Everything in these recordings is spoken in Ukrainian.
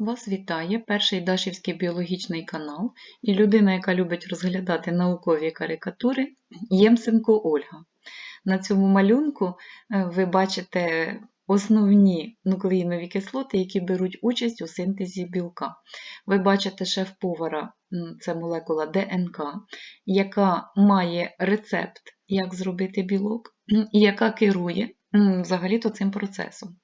Вас вітає перший Дашівський біологічний канал і людина, яка любить розглядати наукові карикатури Ємсенко Ольга. На цьому малюнку е, ви бачите основні нуклеїнові кислоти, які беруть участь у синтезі білка. Ви бачите шеф-повара, це молекула ДНК, яка має рецепт, як зробити білок, і яка керує взагалі-то цим процесом.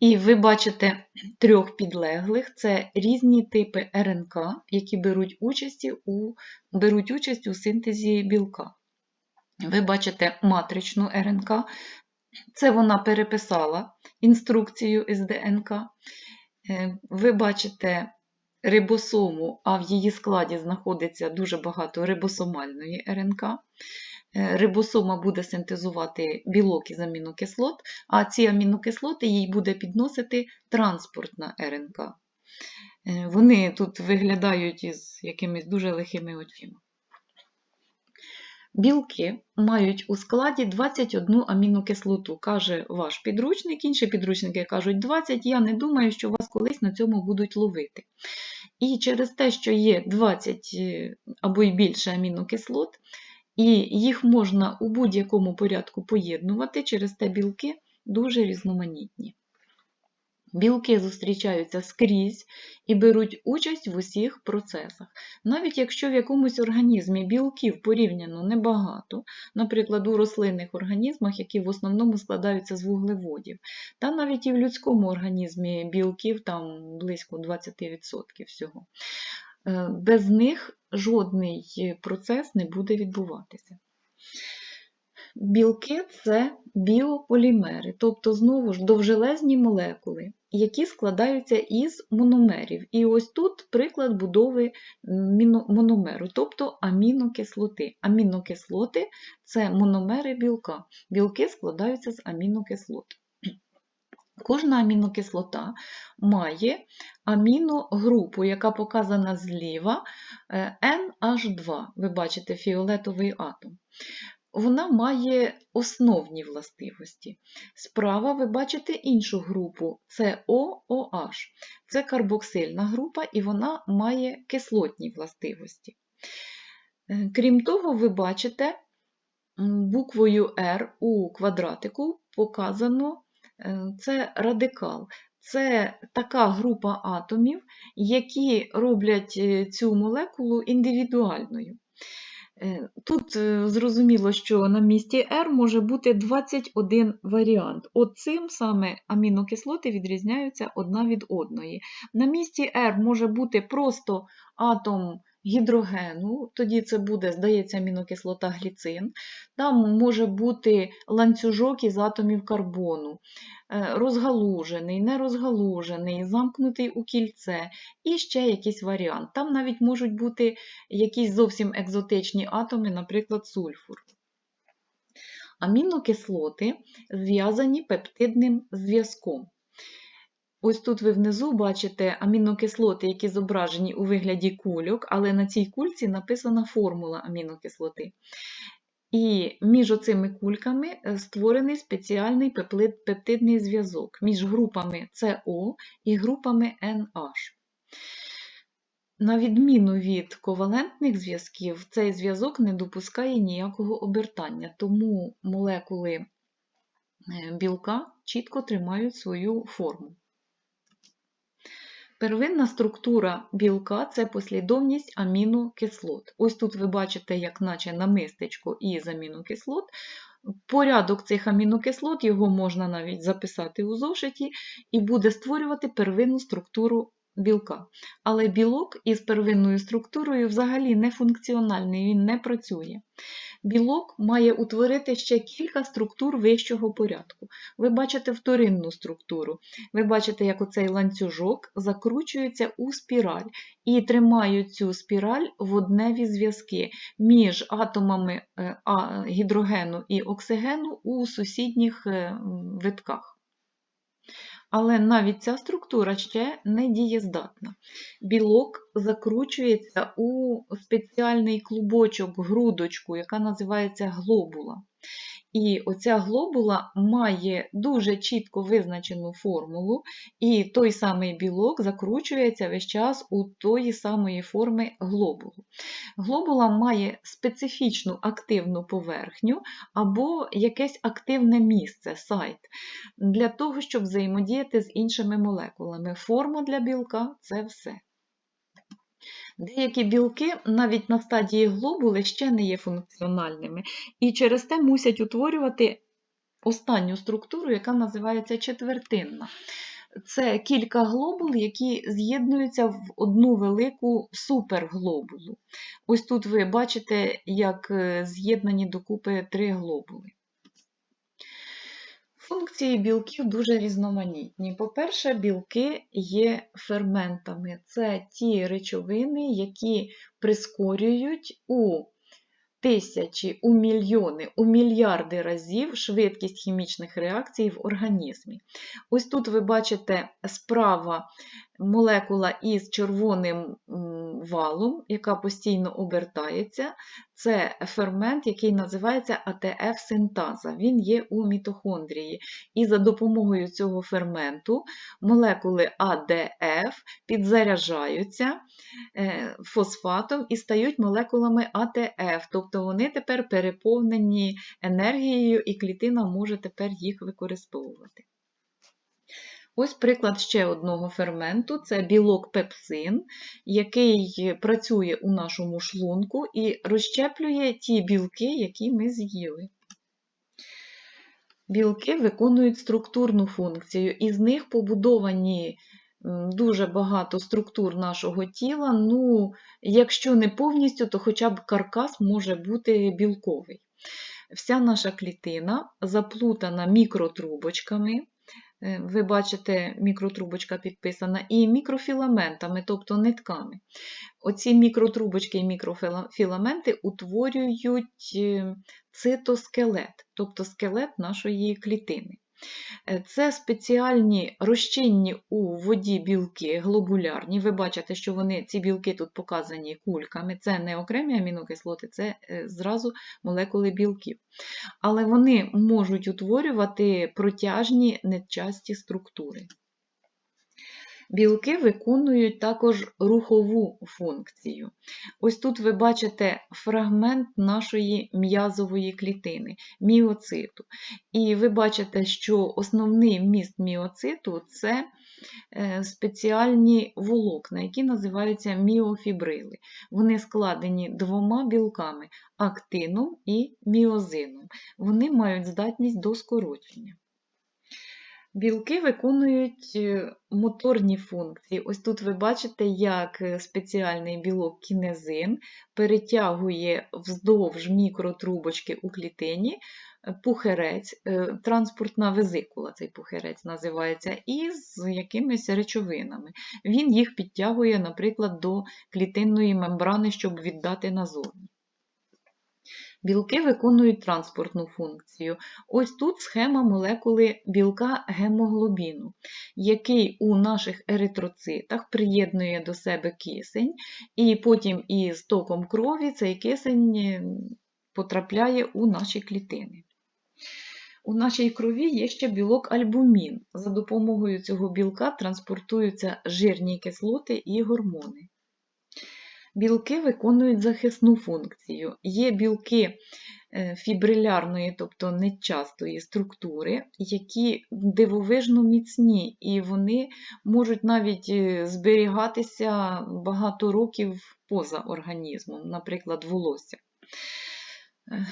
І ви бачите трьох підлеглих це різні типи РНК, які беруть участь у, беруть участь у синтезі білка. Ви бачите матричну РНК, це вона переписала інструкцію із ДНК. Е, Ви бачите рибосому, а в її складі знаходиться дуже багато рибосомальної РНК. Е, Рибосома буде синтезувати білок із амінокислот, а ці амінокислоти їй буде підносити транспортна РНК. Е, Вони тут виглядають із якимись дуже лихими очима. Білки мають у складі 21 амінокислоту, каже ваш підручник. Інші підручники кажуть 20. Я не думаю, що вас колись на цьому будуть ловити. І через те, що є 20 е, або й більше амінокислот, і їх можна у будь-якому порядку поєднувати, через те білки дуже різноманітні. Білки зустрічаються скрізь і беруть участь в усіх процесах. Навіть якщо в якомусь організмі білків порівняно небагато, наприклад, у рослинних організмах, які в основному складаються з вуглеводів, та навіть і в людському організмі білків там близько 20% всього. Е, Без них жодний процес не буде відбуватися. Білки це біополімери, тобто знову ж довжелезні молекули, які складаються із мономерів. І ось тут приклад будови мономеру, тобто амінокислоти. Амінокислоти це мономери білка. Білки складаються з амінокислот. Кожна амінокислота має аміногрупу, яка показана зліва е, NH2. Ви бачите фіолетовий атом. Вона має основні властивості. Справа ви бачите іншу групу це OOH. Це карбоксильна група, і вона має кислотні властивості. Е, Крім того, ви бачите буквою R у квадратику показано е, це радикал. Це така група атомів, які роблять е, цю молекулу індивідуальною. Е, Тут е, зрозуміло, що на місці R може бути 21 варіант. От цим саме амінокислоти відрізняються одна від одної. На місці R може бути просто атом гідрогену, тоді це буде, здається, амінокислота гліцин. Там може бути ланцюжок із атомів карбону, е, розгалужений, нерозгалужений, замкнутий у кільце і ще якийсь варіант. Там навіть можуть бути якісь зовсім екзотичні атоми, наприклад, сульфур. Амінокислоти зв'язані пептидним зв'язком. Ось тут ви внизу бачите амінокислоти, які зображені у вигляді кульок, але на цій кульці написана формула амінокислоти. І між оцими кульками е, створений спеціальний пептидний зв'язок між групами CO і групами NH. На відміну від ковалентних зв'язків, цей зв'язок не допускає ніякого обертання, тому молекули е, білка чітко тримають свою форму. Первинна структура білка це послідовність амінокислот. Ось тут ви бачите, як наче намистечко із амінокислот. Порядок цих амінокислот, його можна навіть записати у зошиті, і буде створювати первинну структуру білка. Але білок із первинною структурою взагалі не функціональний, він не працює. Білок має утворити ще кілька структур вищого порядку. Ви бачите вторинну структуру. Ви бачите, як оцей ланцюжок закручується у спіраль і тримають цю спіраль водневі зв'язки між атомами е, гідрогену і оксигену у сусідніх е, витках. Але навіть ця структура ще не дієздатна. Білок закручується у спеціальний клубочок, грудочку, яка називається глобула. І оця глобула має дуже чітко визначену формулу, і той самий білок закручується весь час у тої самої форми глобулу. Глобула має специфічну активну поверхню або якесь активне місце, сайт, для того, щоб взаємодіяти з іншими молекулами. Форма для білка це все. Деякі білки навіть на стадії глобули ще не є функціональними, і через те мусять утворювати останню структуру, яка називається четвертинна. Це кілька глобул, які з'єднуються в одну велику суперглобулу. Ось тут ви бачите, як е, з'єднані докупи три глобули. Функції білків дуже різноманітні. По-перше, білки є ферментами. Це ті речовини, які прискорюють у тисячі, у мільйони, у мільярди разів швидкість хімічних реакцій в організмі. Ось тут ви бачите справа молекула із червоним валом, яка постійно обертається. Це фермент, який називається АТФ-синтаза. Він є у мітохондрії. І за допомогою цього ферменту молекули АДФ підзаряджаються е, фосфатом і стають молекулами АТФ, тобто вони тепер переповнені енергією, і клітина може тепер їх використовувати. Ось приклад ще одного ферменту це білок пепсин, який працює у нашому шлунку і розщеплює ті білки, які ми з'їли. Білки виконують структурну функцію, із них побудовані дуже багато структур нашого тіла. Ну, якщо не повністю, то хоча б каркас може бути білковий. Вся наша клітина заплутана мікротрубочками. Е, ви бачите, мікротрубочка підписана, і мікрофіламентами, тобто нитками. Оці мікротрубочки і мікрофіламенти утворюють е, цитоскелет, тобто скелет нашої клітини. Е, це спеціальні розчинні у воді білки глобулярні. Ви бачите, що вони, ці білки тут показані кульками, це не окремі амінокислоти, це е, зразу молекули білків. Але вони можуть утворювати протяжні нечасті структури. Білки виконують також рухову функцію. Ось тут ви бачите фрагмент нашої м'язової клітини, міоциту. І ви бачите, що основний вміст міоциту це е, спеціальні волокна, які називаються міофібрили. Вони складені двома білками актином і міозином. Вони мають здатність до скорочення. Білки виконують е, моторні функції. Ось тут ви бачите, як е, спеціальний білок кінезин перетягує вздовж мікротрубочки у клітині е, пухерець, транспортна везикула, цей пухерець називається, із якимись речовинами. Він їх підтягує, наприклад, до клітинної мембрани, щоб віддати назовні. Білки виконують транспортну функцію. Ось тут схема молекули білка гемоглобіну, який у наших еритроцитах приєднує до себе кисень, і потім із током крові цей кисень е, потрапляє у наші клітини. У нашій крові є ще білок альбумін. За допомогою цього білка транспортуються жирні кислоти і гормони. Білки виконують захисну функцію. Є білки е, фібрилярної, тобто нечастої структури, які дивовижно міцні, і вони можуть навіть е, зберігатися багато років поза організмом, наприклад, волосся. Е,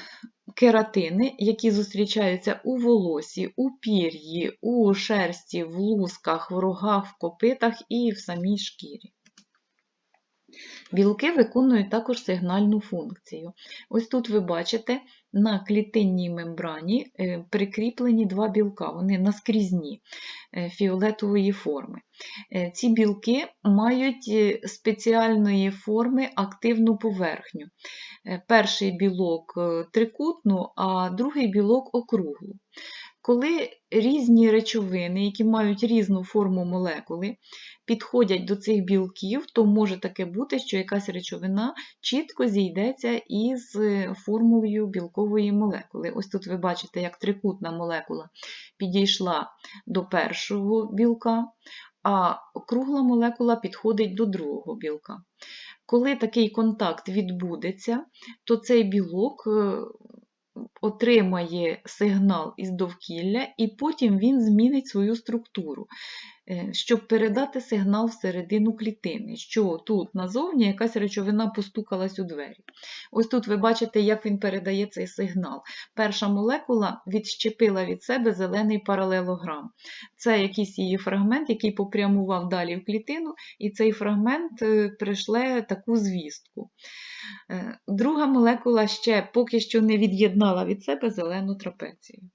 кератини, які зустрічаються у волосі, у пір'ї, у шерсті, в лусках, в рогах, в копитах і в самій шкірі. Білки виконують також сигнальну функцію. Ось тут ви бачите на клітинній мембрані е, прикріплені два білка, вони наскрізні е, фіолетової форми. Е, ці білки мають спеціальної форми активну поверхню. Перший білок трикутну, а другий білок округлу. Коли різні речовини, які мають різну форму молекули, підходять до цих білків, то може таке бути, що якась речовина чітко зійдеться із е, формулою білкової молекули. Ось тут ви бачите, як трикутна молекула підійшла до першого білка, а кругла молекула підходить до другого білка. Коли такий контакт відбудеться, то цей білок е, отримає сигнал із довкілля, і потім він змінить свою структуру, е, щоб передати сигнал всередину клітини, що тут назовні якась речовина постукалась у двері. Ось тут ви бачите, як він передає цей сигнал. Перша молекула відщепила від себе зелений паралелограм. Це якийсь її фрагмент, який попрямував далі в клітину, і цей фрагмент е, пришле таку звістку. Е, Друга молекула ще поки що не від'єднала від себе зелену трапецію.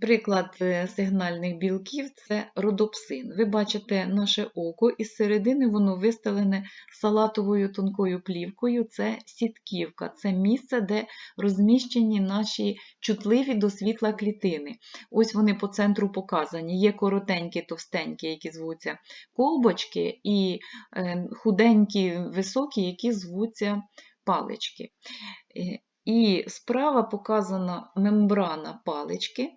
Приклад е, сигнальних білків це родопсин. Ви бачите наше око, і з середини воно вистелене салатовою тонкою плівкою. Це сітківка, це місце, де розміщені наші чутливі до світла клітини. Ось вони по центру показані. Є коротенькі, товстенькі, які звуться колбочки, і е, худенькі, високі, які звуться палички. Е, І справа показана мембрана палички,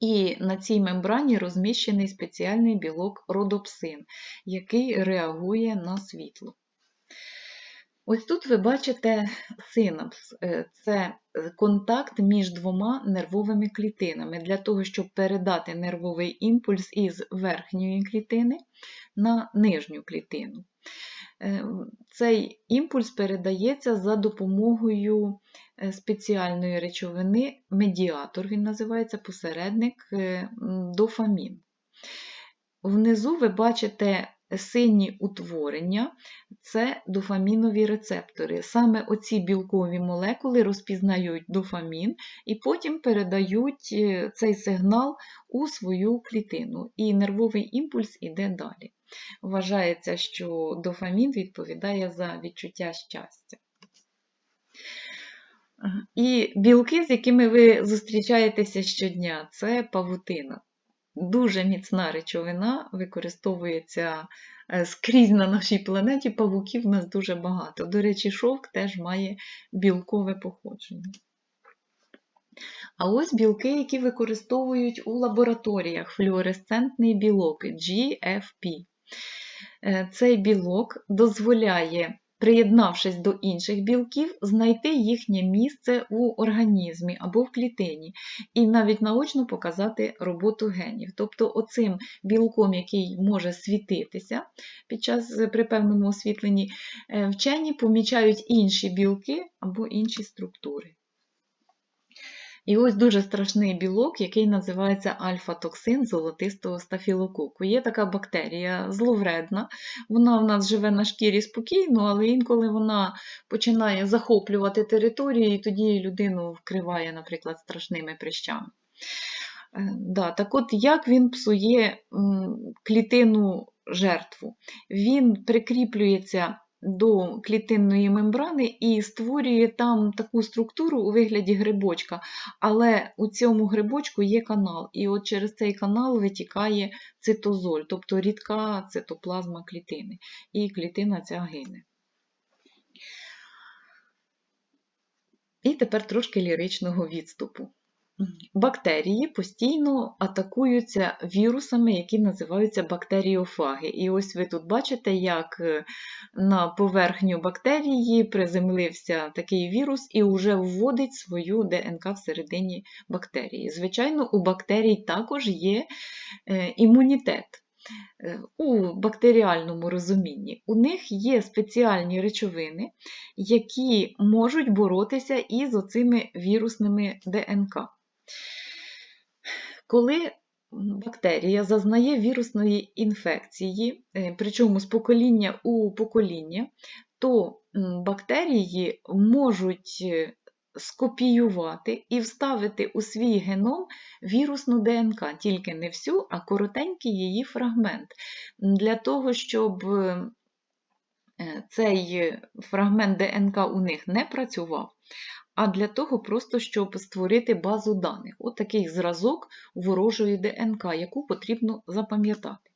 і на цій мембрані розміщений спеціальний білок родопсин, який реагує на світло. Ось тут ви бачите синапс е, це контакт між двома нервовими клітинами для того, щоб передати нервовий імпульс із верхньої клітини на нижню клітину. Е, Цей імпульс передається за допомогою е, спеціальної речовини, медіатор, він називається посередник е, дофамін. Внизу ви бачите сині утворення, це дофамінові рецептори. Саме оці білкові молекули розпізнають дофамін і потім передають цей сигнал у свою клітину, і нервовий імпульс іде далі. Вважається, що дофамін відповідає за відчуття щастя. І білки, з якими ви зустрічаєтеся щодня, це павутина. Дуже міцна речовина, використовується е, скрізь на нашій планеті, павуків у нас дуже багато. До речі, шовк теж має білкове походження. А ось білки, які використовують у лабораторіях флюоресцентний білок GFP. Е, цей білок дозволяє, приєднавшись до інших білків, знайти їхнє місце у організмі або в клітині, і навіть наочно показати роботу генів. Тобто, оцим білком, який може світитися під час при певному освітленні, е, вчені помічають інші білки або інші структури. І ось дуже страшний білок, який називається альфа-токсин золотистого стафілококу. Є така бактерія зловредна, вона в нас живе на шкірі спокійно, але інколи вона починає захоплювати територію, і тоді людину вкриває, наприклад, страшними прищами. Е, да, Так от, як він псує клітину жертву? Він прикріплюється до клітинної мембрани і створює там таку структуру у вигляді грибочка, але у цьому грибочку є канал, і от через цей канал витікає цитозоль, тобто рідка цитоплазма клітини, і клітина ця гине. І тепер трошки ліричного відступу. Бактерії постійно атакуються вірусами, які називаються бактеріофаги. І ось ви тут бачите, як е, на поверхню бактерії приземлився такий вірус і вже вводить свою ДНК всередині бактерії. Звичайно, у бактерій також є е, імунітет. Е, у бактеріальному розумінні у них є спеціальні речовини, які можуть боротися із оцими вірусними ДНК. Коли бактерія зазнає вірусної інфекції, е, причому з покоління у покоління, то бактерії можуть е, скопіювати і вставити у свій геном вірусну ДНК, тільки не всю, а коротенький її фрагмент. Для того, щоб е, цей фрагмент ДНК у них не працював, а для того просто, щоб створити базу даних. От такий зразок ворожої ДНК, яку потрібно запам'ятати.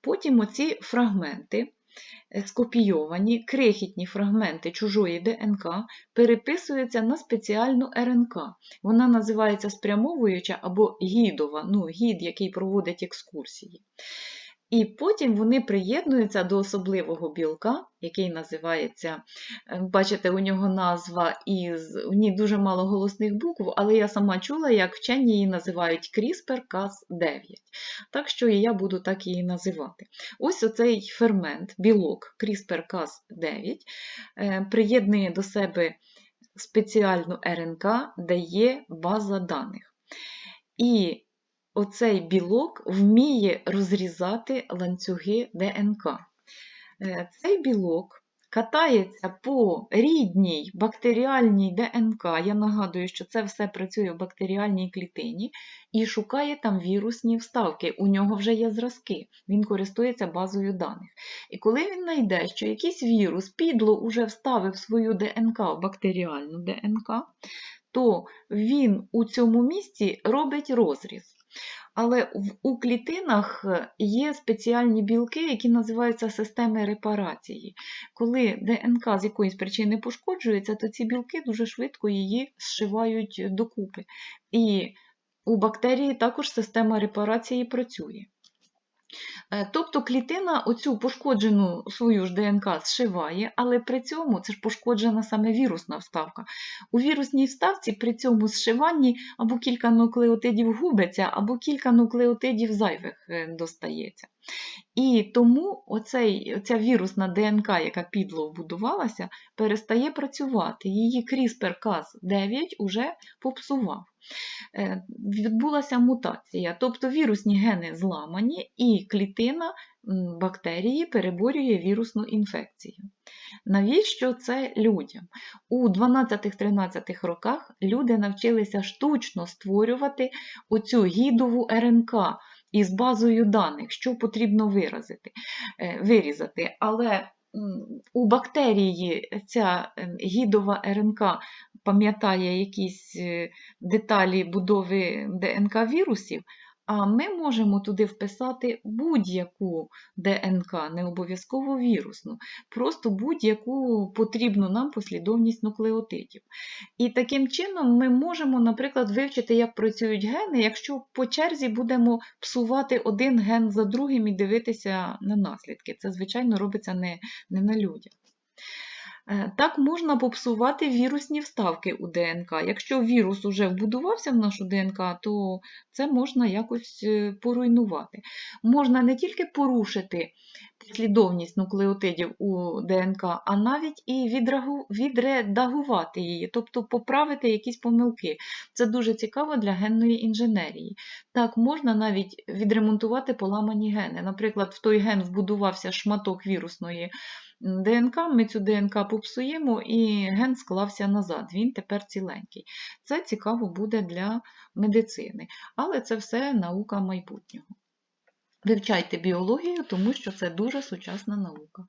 Потім оці фрагменти, е, скопійовані, крихітні фрагменти чужої ДНК переписуються на спеціальну РНК. Вона називається спрямовуюча або гідова, ну, гід, який проводить екскурсії. І потім вони приєднуються до особливого білка, який називається, е, бачите, у нього назва із у ній дуже мало голосних букв, але я сама чула, як вчені її називають CRISPR-Cas9. Так що я буду так її називати. Ось оцей фермент, білок CRISPR-Cas9 е, приєднує до себе спеціальну РНК, де є база даних. І оцей білок вміє розрізати ланцюги ДНК. Е, Цей білок катається по рідній бактеріальній ДНК. Я нагадую, що це все працює в бактеріальній клітині і шукає там вірусні вставки. У нього вже є зразки, він користується базою даних. І коли він знайде, що якийсь вірус підло уже вставив свою ДНК в бактеріальну ДНК, то він у цьому місці робить розріз. Але у клітинах е, є спеціальні білки, які називаються системи репарації. Коли ДНК з якоїсь причини пошкоджується, то ці білки дуже швидко її зшивають докупи. І у бактерії також система репарації працює. Е, Тобто клітина оцю пошкоджену свою ж ДНК зшиває, але при цьому це ж пошкоджена саме вірусна вставка. У вірусній вставці при цьому зшиванні або кілька нуклеотидів губиться, або кілька нуклеотидів зайвих е, достається. І тому оцей, оця вірусна ДНК, яка підло вбудувалася, перестає працювати. Її CRISPR-Cas9 уже попсував. Е, Відбулася мутація, тобто вірусні гени зламані, і клітина бактерії переборює вірусну інфекцію. Навіщо це людям? У 12-13 роках люди навчилися штучно створювати оцю гідову РНК із базою даних, що потрібно виразити, е, вирізати. Але у бактерії ця е, гідова РНК пам'ятає якісь е, деталі будови ДНК вірусів, а ми можемо туди вписати будь-яку ДНК, не обов'язково вірусну, просто будь-яку потрібну нам послідовність нуклеотидів. І таким чином ми можемо, наприклад, вивчити, як працюють гени, якщо по черзі будемо псувати один ген за другим і дивитися на наслідки. Це, звичайно, робиться не, не на людях. Е, Так можна попсувати вірусні вставки у ДНК. Якщо вірус уже вбудувався в нашу ДНК, то це можна якось е, поруйнувати. Можна не тільки порушити послідовність нуклеотидів у ДНК, а навіть і відредагувати її, тобто поправити якісь помилки. Це дуже цікаво для генної інженерії. Так, можна навіть відремонтувати поламані гени. Наприклад, в той ген вбудувався шматок вірусної ДНК, ми цю ДНК попсуємо і ген склався назад, він тепер ціленький. Це цікаво буде для медицини, але це все наука майбутнього. Вивчайте біологію, тому що це дуже сучасна наука.